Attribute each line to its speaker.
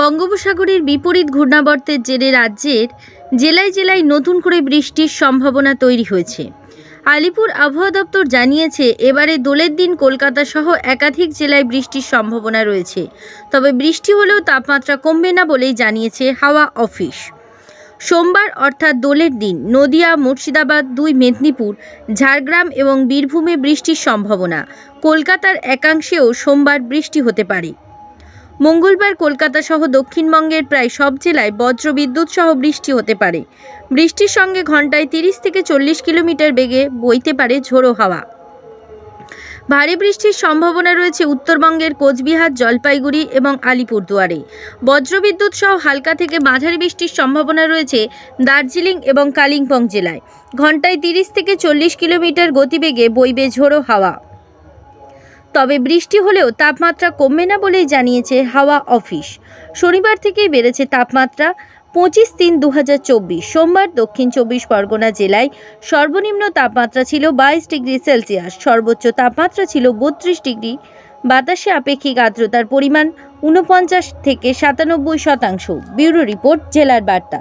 Speaker 1: বঙ্গোপসাগরের বিপরীত ঘূর্ণাবর্তের জেরে রাজ্যের জেলায় জেলায় নতুন করে বৃষ্টির সম্ভাবনা তৈরি হয়েছে। আলিপুর আবহাওয়া দপ্তর জানিয়েছে, এবারে দোলের দিন কলকাতা সহ একাধিক জেলায় বৃষ্টির সম্ভাবনা রয়েছে। তবে বৃষ্টি হলেও তাপমাত্রা কমবে না বলেই জানিয়েছে হাওয়া অফিস। সোমবার অর্থাৎ দোলের দিন নদিয়া, মুর্শিদাবাদ, দুই মেদিনীপুর, ঝাড়গ্রাম এবং বীরভূমে বৃষ্টির সম্ভাবনা। কলকাতার একাংশেও সোমবার বৃষ্টি হতে পারে। মঙ্গলবার কলকাতা সহ দক্ষিণবঙ্গের প্রায় সব জেলায় বজ্রবিদ্যুৎ সহ বৃষ্টি হতে পারে। বৃষ্টির সঙ্গে ঘন্টায় তিরিশ থেকে চল্লিশ কিলোমিটার বেগে বইতে পারে ঝোড়ো হাওয়া। ভারী বৃষ্টির সম্ভাবনা রয়েছে উত্তরবঙ্গের কোচবিহার, জলপাইগুড়ি এবং আলিপুরদুয়ারে। বজ্রবিদ্যুৎ সহ হালকা থেকে মাঝারি বৃষ্টির সম্ভাবনা রয়েছে দার্জিলিং এবং কালিম্পং জেলায়। ঘন্টায় তিরিশ থেকে চল্লিশ কিলোমিটার গতিবেগে বইবে ঝোড়ো হাওয়া। তবে বৃষ্টি হলেও তাপমাত্রা কমবে না বলেই জানিয়েছে হাওয়া অফিস। শনিবার থেকেই বেড়েছে তাপমাত্রা পঁচিশ তিন দু সোমবার দক্ষিণ চব্বিশ পরগনা জেলায় সর্বনিম্ন তাপমাত্রা ছিল বাইশ ডিগ্রি সেলসিয়াস। সর্বোচ্চ তাপমাত্রা ছিল বত্রিশ ডিগ্রি। বাতাসে আপেক্ষিক আর্দ্রতার পরিমাণ ঊনপঞ্চাশ থেকে সাতানব্বই শতাংশ। ব্যুরো রিপোর্ট জেলার বার্তা।